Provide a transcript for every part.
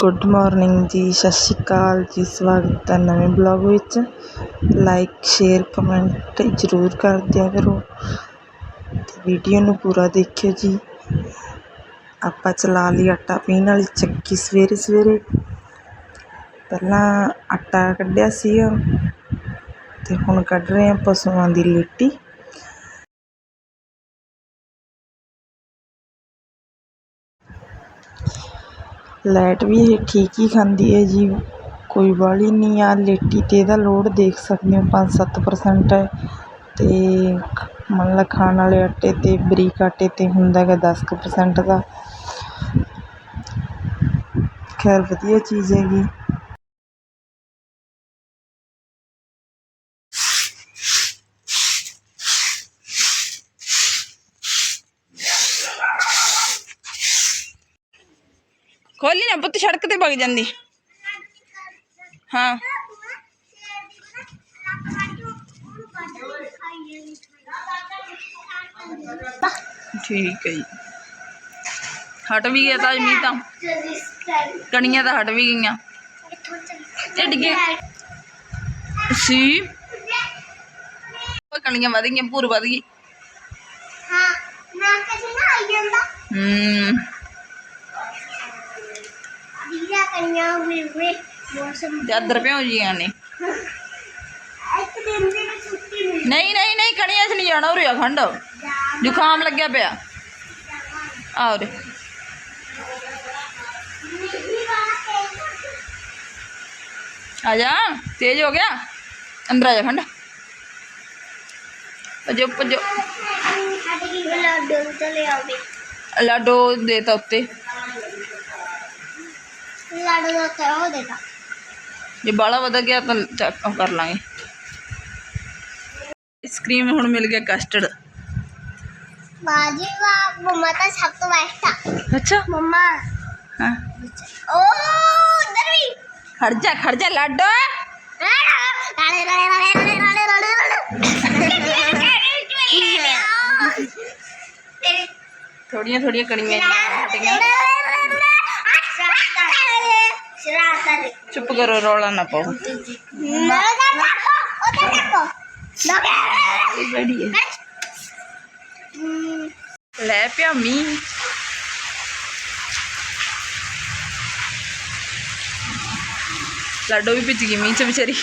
Good morning ਜੀ, ਸਤਿ ਸ਼੍ਰੀ ਅਕਾਲ ਜੀ, ਸਵਾਗਤ ਹੈ ਨਵੇਂ ਬਲੌਗ ਵਿੱਚ। ਲਾਈਕ ਸ਼ੇਅਰ ਕਮੈਂਟ ਜ਼ਰੂਰ ਕਰ ਦਿਆ ਕਰੋ। ਤੇ ਵੀਡੀਓ ਨੂੰ ਪੂਰਾ ਦੇਖਿਓ ਜੀ। ਆਪਾਂ ਚਲਾ ਲਈ ਆਟਾ ਪੀਣ ਵਾਲੀ ਚੱਕੀ ਸਵੇਰੇ ਸਵੇਰੇ। ਪਹਿਲਾਂ ਆਟਾ ਕੱਢਿਆ ਸੀ ਤੇ ਹੁਣ ਕੱਢ ਰਹੇ ਹਾਂ ਪਸ਼ੂਆਂ ਦੀ ਲੇਟੀ। ਲਾਈਟ ਵੀ ਇਹ ਠੀਕ ਹੀ ਖਾਂਦੀ ਹੈ ਜੀ। ਕੋਈ ਬਾਹਲੀ ਨਹੀਂ ਆ, ਲੇਟੀ 'ਤੇ ਇਹਦਾ ਲੋਡ ਦੇਖ ਸਕਦੇ ਹੋ, ਪੰਜ ਸੱਤ ਪਰਸੈਂਟ ਹੈ। ਅਤੇ ਮੰਨ ਲਾ ਖਾਣ ਵਾਲੇ ਆਟੇ 'ਤੇ, ਬਰੀਕ ਆਟੇ 'ਤੇ ਹੁੰਦਾ ਗਾ ਦਸ ਕੁ ਪਰਸੈਂਟ ਦਾ। ਖੈਰ, ਵਧੀਆ ਚੀਜ਼ ਹੈਗੀ। ਖੋਲੀ ਨਾ ਪੁੱਤ ਸੜਕ ਤੇ ਵਗ ਜਾਂਦੀ ਹਾਂ ਠੀਕ ਹੈ ਜੀ ਹਟ ਵੀ ਗਿਆ ਤਾਂ ਅੱਜ ਮੀਂਹ ਤਾਂ ਕਣੀਆਂ ਤਾਂ ਹਟ ਵੀ ਗਈਆਂ ਇਹ ਡਿੱਗੇ ਸੀ ਉਹ ਕਣੀਆਂ ਵਧ ਗਈਆਂ ਪੂਰ ਵਧ ਗਈ ਹਾਂ ਨਾ ਕਿਸੇ ਨਾ ਆਈ ਜਾਂਦਾ ਹੂੰ चादर भ्योजिया ने। नहीं नहीं नहीं खड़ी अस नहीं जाना उरिया खंड। जुकाम लग्या पाया आओ रे आजा तेज हो गया? अंदर आजा खंड। पजो पजो लाडो देता तो उत्ते। ਲੜ ਦੋ ਤੇ ਉਹ ਦੇਤਾ ਜੇ ਬਾਲਾ ਵਧ ਗਿਆ ਤਾਂ ਚੱਕ ਉਹ ਕਰ ਲਾਂਗੇ ਆਈਸਕ੍ਰੀਮ ਹੁਣ ਮਿਲ ਗਿਆ ਕਸਟਰਡ ਬਾਜੀ ਵਾ ਮਮਾ ਤਾਂ ਸਭ ਤੋਂ ਬੈਸਟ ਆ ਅੱਛਾ ਮਮਾ ਹਾਂ ਓ ਉਧਰ ਵੀ ਖੜ ਜਾ ਖੜ ਜਾ ਲਾਡੋ ਰਾੜੇ ਰਾੜੇ ਰਾੜੇ ਰਾੜੇ ਰਾੜੇ ਰਾੜੇ ਥੋੜੀਆਂ ਥੋੜੀਆਂ ਕਣੀਆਂ ਜਿਹੀਆਂ ਹਟ ਗਈਆਂ ਚੁੱਪ ਕਰੋ, ਰੌਲਾ ਨਾ ਪਾਓ। ਲੈ ਪਿਆ ਮੀਂਹ ਲਾਡੋ ਵੀ ਭਿੱਜ ਗਈ ਮੀਂਹ ਚ ਵਿਚਾਰੀ।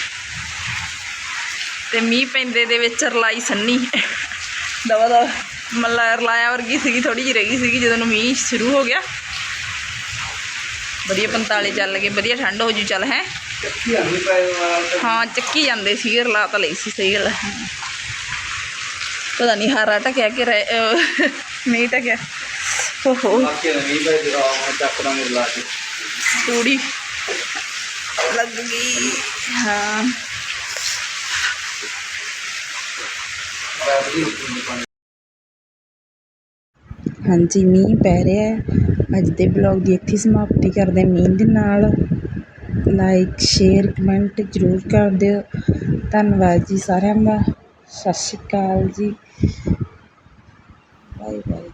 ਤੇ ਮੀਂਹ ਪੈਂਦੇ ਦੇ ਵਿੱਚ ਰਲਾਈ ਸੰਨੀ। ਦਵਾ ਦਵਾ ਮੱਲਾ ਰਲਾਇਆ ਵਰਗੀ ਸੀਗੀ ਥੋੜੀ ਜਿਹੀ ਰਹਿ ਗਈ ਸੀਗੀ ਜਦੋਂ ਮੀਂਹ ਸ਼ੁਰੂ ਹੋ ਗਿਆ। ਵਧੀਆ 45 ਚੱਲ ਗਏ ਵਧੀਆ ਠੰਡ ਹੋ ਜੂ ਚੱਲ ਹੈ ਹਾਂ ਚੱਕੀ ਜਾਂਦੇ ਸੀ ਰਲਾ ਤਾਂ ਲਈ ਸੀ ਸਹੀ ਗੱਲ ਹੈ। ਪਤਾ ਨਹੀਂ ਹਾਰਾ ਟਕਿਆ ਕਿ ਰਹਿ ਅਹ ਨਹੀਂ ਟਕਿਆ ਓਹੋ ਤੂੜੀ ਲੱਗ ਗਈ ਹਾਂ ਹਾਂਜੀ, ਮੀਂਹ ਪੈ ਰਿਹਾ ਅੱਜ ਦੇ ਬਲੌਗ ਦੀ ਇੱਥੇ ਸਮਾਪਤੀ ਕਰਦੇ ਮੀਂਹ ਦੇ ਨਾਲ ਲਾਈਕ ਸ਼ੇਅਰ ਕਮੈਂਟ ਜ਼ਰੂਰ ਕਰ ਦਿਓ। ਧੰਨਵਾਦ ਜੀ ਸਾਰਿਆਂ ਦਾ। ਸਤਿ ਸ਼੍ਰੀ ਅਕਾਲ ਜੀ। Bye bye